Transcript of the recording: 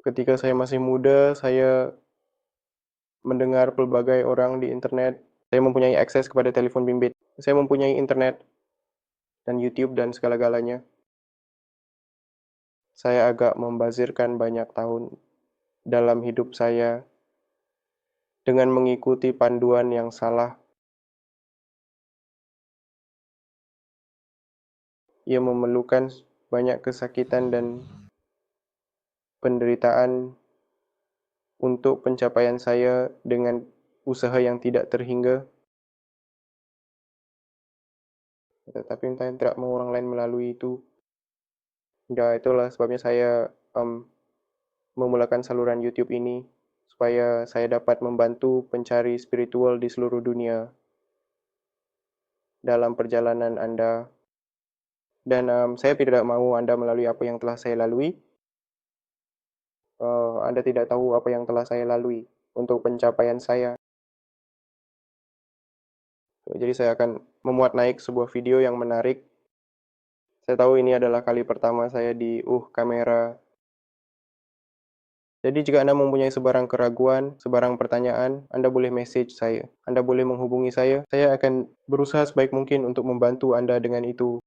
Ketika saya masih muda, saya mendengar pelbagai orang di internet. Saya mempunyai akses kepada telepon bimbit. Saya mempunyai internet dan YouTube dan segala-galanya. Saya agak membazirkan banyak tahun dalam hidup saya dengan mengikuti panduan yang salah. Ia memerlukan banyak kesakitan dan penderitaan untuk pencapaian saya dengan usaha yang tidak terhingga. Tetapi saya tidak mau orang lain melalui itu. Ya, itulah sebabnya saya um, memulakan saluran YouTube ini supaya saya dapat membantu pencari spiritual di seluruh dunia dalam perjalanan Anda. Dan um, saya tidak mau Anda melalui apa yang telah saya lalui. Uh, anda tidak tahu apa yang telah saya lalui untuk pencapaian saya. Jadi saya akan memuat naik sebuah video yang menarik saya tahu ini adalah kali pertama saya di uh kamera. Jadi jika Anda mempunyai sebarang keraguan, sebarang pertanyaan, Anda boleh message saya. Anda boleh menghubungi saya. Saya akan berusaha sebaik mungkin untuk membantu Anda dengan itu.